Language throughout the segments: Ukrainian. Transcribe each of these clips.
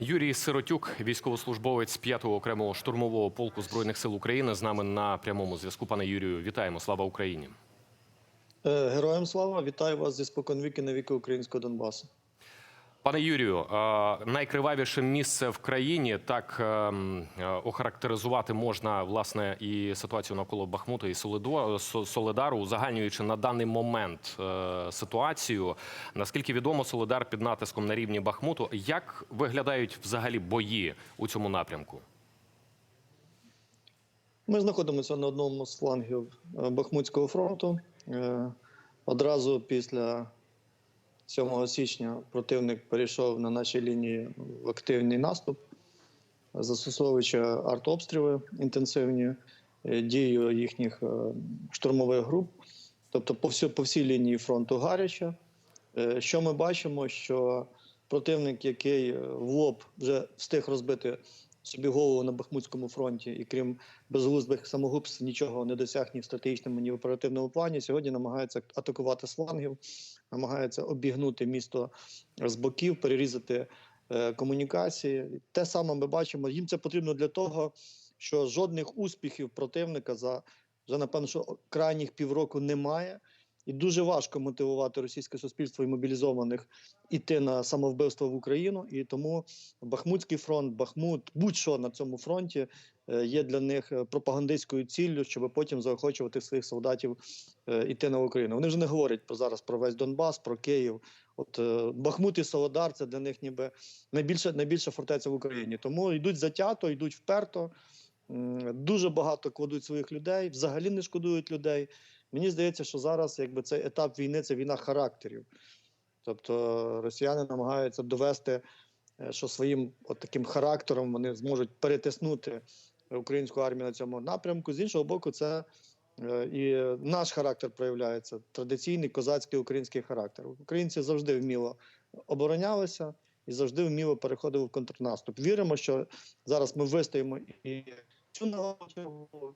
Юрій Сиротюк, військовослужбовець 5-го окремого штурмового полку збройних сил України, з нами на прямому зв'язку. Пане Юрію, вітаємо! Слава Україні! Е, Героям слава, вітаю вас зі споконвіки на віки українського Донбасу. Пане Юрію, е, найкривавіше місце в країні так ем, е, охарактеризувати можна власне і ситуацію навколо Бахмута і Солидару, узагальнюючи на даний момент е, ситуацію. Наскільки відомо, Солидар під натиском на рівні Бахмуту. Як виглядають взагалі бої у цьому напрямку? Ми знаходимося на одному з флангів Бахмутського фронту. Одразу після 7 січня противник перейшов на нашій лінії в активний наступ, застосовуючи артобстріли інтенсивні, е, дію їхніх е, штурмових груп. Тобто по всій, по всій лінії фронту гаряче. Е, Що ми бачимо, що противник, який в лоб вже встиг розбити собі голову на Бахмутському фронті, і крім безглуздих самогубств, нічого не досяг ні в стратегічному, ні в оперативному плані. Сьогодні намагається атакувати з флангів, намагається обігнути місто з боків, перерізати е, комунікації. Те саме ми бачимо. Їм це потрібно для того, що жодних успіхів противника за вже напевно, що крайніх півроку немає. І дуже важко мотивувати російське суспільство і мобілізованих іти на самовбивство в Україну. І тому Бахмутський фронт, Бахмут, будь-що на цьому фронті е, є для них е, пропагандистською ціллю, щоб потім заохочувати своїх солдатів е, іти на Україну. Вони вже не говорять про зараз про весь Донбас, про Київ. От Бахмут і Солодар це для них ніби найбільша найбільша фортеця в Україні. Тому йдуть затято, йдуть вперто. Дуже багато кладуть своїх людей, взагалі не шкодують людей. Мені здається, що зараз якби цей етап війни це війна характерів. Тобто росіяни намагаються довести, е, що своїм от таким характером вони зможуть перетиснути українську армію на цьому напрямку. З іншого боку, це е, і наш характер проявляється традиційний козацький український характер. Українці завжди вміло оборонялися і завжди вміло переходили в контрнаступ. Віримо, що зараз ми вистоїмо і цю нагоду.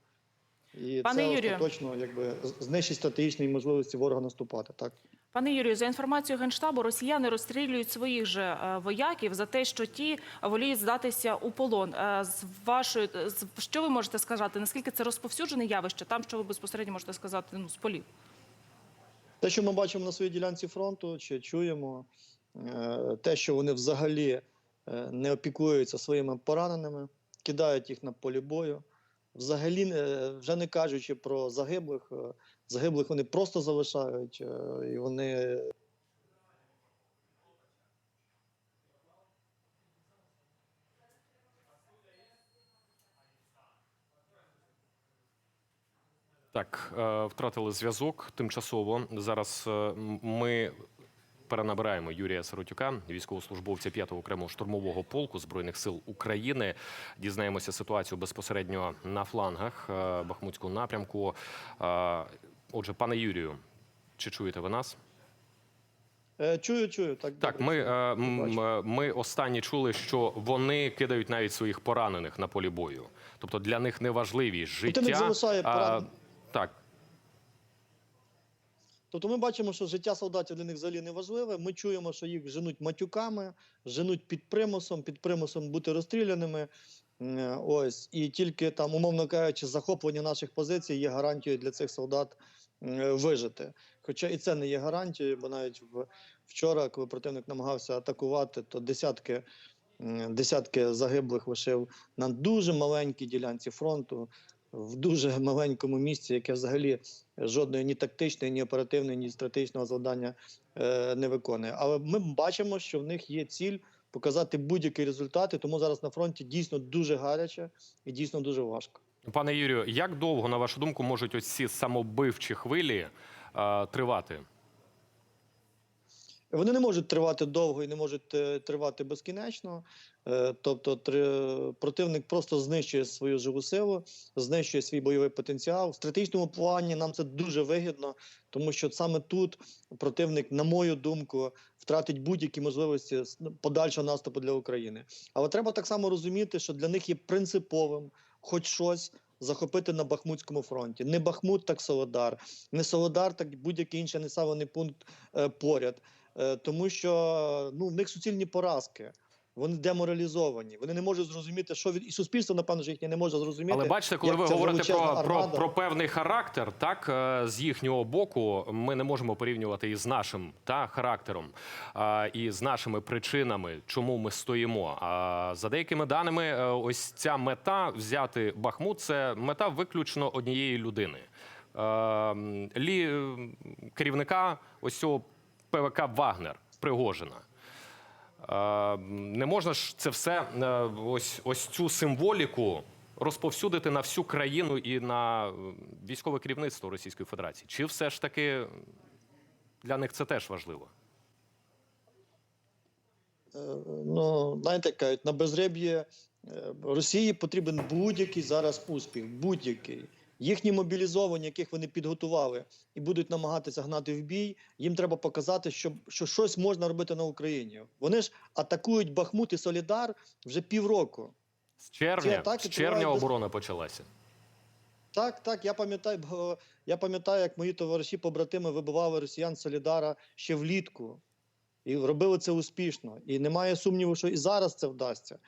І Пане це Юрію. остаточно якби знищить стратегічні можливості ворога наступати. Так Пане Юрію, за інформацією генштабу, росіяни розстрілюють своїх же е, вояків за те, що ті воліють здатися у полон. Е, З вашої з- що ви можете сказати? Наскільки це розповсюджене явище? Там що ви безпосередньо можете сказати ну, з полів? те, що ми бачимо на своїй ділянці фронту, чи чуємо, е, те, що вони взагалі не опікуються своїми пораненими, кидають їх на полі бою. Взагалі, вже не кажучи про загиблих, е, загиблих вони просто залишають, е, і вони Так, е, втратили зв'язок тимчасово. Зараз ми перенабираємо Юрія Сиротюка, військовослужбовця 5-го окремого штурмового полку збройних сил України. Дізнаємося ситуацію безпосередньо на флангах е, Бахмутського напрямку. Е, Отже, пане Юрію, чи чуєте ви нас? Е, чую, чую. Так, Так, ми, ми останні чули, що вони кидають навіть своїх поранених на полі бою. Тобто для них не важливість життя. Противник залишає а, поран- так, Тобто ми бачимо, що життя солдатів для них взагалі не важливе. Ми чуємо, що їх женуть матюками, женуть під примусом, під примусом бути розстріляними. Ось і тільки там, умовно кажучи, захоплення наших позицій є гарантією для цих солдат вижити. Хоча і це не є гарантією, бо навіть вчора, коли противник намагався атакувати, то десятки, десятки загиблих лишив на дуже маленькій ділянці фронту, в дуже маленькому місці, яке взагалі жодної ні тактичної, ні оперативної, ні стратегічного завдання е, не виконує. Але ми бачимо, що в них є ціль показати будь-які результати, тому зараз на фронті дійсно дуже гаряче і дійсно дуже важко. Пане Юрію, як довго, на вашу думку, можуть ось ці самобивчі хвилі е, тривати? Вони не можуть тривати довго і не можуть е, тривати безкінечно. Е, Тобто, противник просто знищує свою живу силу, знищує свій бойовий потенціал. В стратегічному плані нам це дуже вигідно, тому що саме тут противник, на мою думку, втратить будь-які можливості подальшого наступу для України. Але треба так само розуміти, що для них є принциповим, хоч щось. Захопити на Бахмутському фронті. Не Бахмут, так Солодар, не Солодар, так будь-який інший населений пункт е, поряд. Е, тому що ну, в них суцільні поразки. вони деморалізовані. Вони не можуть зрозуміти, що від і суспільство, напевно, ж їхнє не може зрозуміти. Але бачите, коли ви говорите про, про, про певний характер, так е, з їхнього боку, ми не можемо порівнювати із нашим та характером а, і з нашими причинами, чому ми стоїмо. А за деякими даними, е, ось ця мета взяти Бахмут це мета виключно однієї людини. Е, Лі керівника ось цього ПВК Вагнер Пригожина. Е, Не можна ж це все е, ось, ось цю символіку розповсюдити на всю країну і на е, військове керівництво Російської Федерації. Чи все ж таки для них це теж важливо? Ну, знаєте, кажуть, на безреб'ї Росії потрібен будь-який зараз успіх, будь-який. Їхні мобілізовані, яких вони підготували і будуть намагатися гнати в бій, їм треба показати, що, що щось можна робити на Україні. Вони ж атакують Бахмут і Солідар вже півроку. З червня, атаки з червня без- оборона почалася. Так, так, я пам'ятаю, я пам'ятаю, як мої товариші побратими вибивали росіян Солідара ще влітку. І робили це успішно. І немає сумніву, що і зараз це вдасться.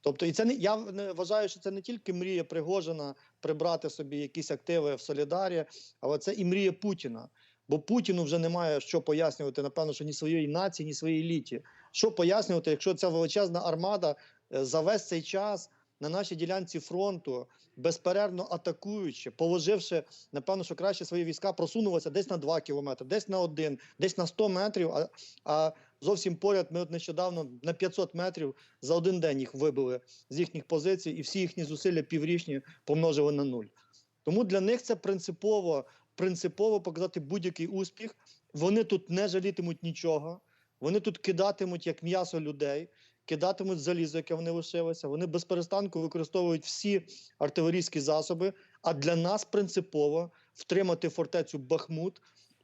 Тобто, і це не я вважаю, що це не тільки мрія Пригожина прибрати собі якісь активи в Солідарі, але це і мрія Путіна. Бо Путіну вже немає що пояснювати, напевно, що ні своїй нації, ні своїй еліті. Що пояснювати, якщо ця величезна армада е, за весь цей час на нашій ділянці фронту, безперервно атакуючи, положивши, напевно, що краще свої війська просунулися десь на 2 кілометри, десь на один, десь на 100 метрів. А, а зовсім поряд ми от нещодавно на 500 метрів за один день їх вибили з їхніх позицій, і всі їхні зусилля піврічні помножили на нуль. Тому для них це принципово, принципово показати будь-який успіх. Вони тут не жалітимуть нічого. Вони тут кидатимуть як м'ясо людей, кидатимуть залізо, яке вони лишилося. Вони без перестанку використовують всі артилерійські засоби. А для нас принципово втримати фортецю Бахмут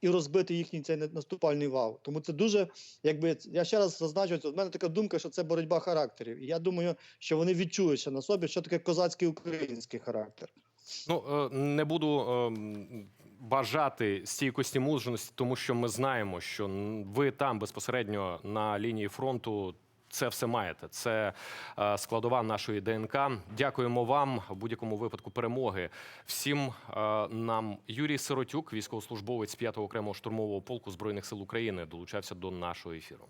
і розбити їхній цей наступальний вал. Тому це дуже, якби я ще раз зазначу, в мене така думка, що це боротьба характерів. І я думаю, що вони відчують ще на собі, що таке козацький український характер. Ну е, не буду ем, бажати стійкості мужності, тому що ми знаємо, що ви там безпосередньо на лінії фронту. Це все маєте. Це е, складова нашої ДНК. Дякуємо вам в будь-якому випадку перемоги. Всім е, нам Юрій Сиротюк, військовослужбовець 5-го окремого штурмового полку збройних сил України, долучався до нашого ефіру.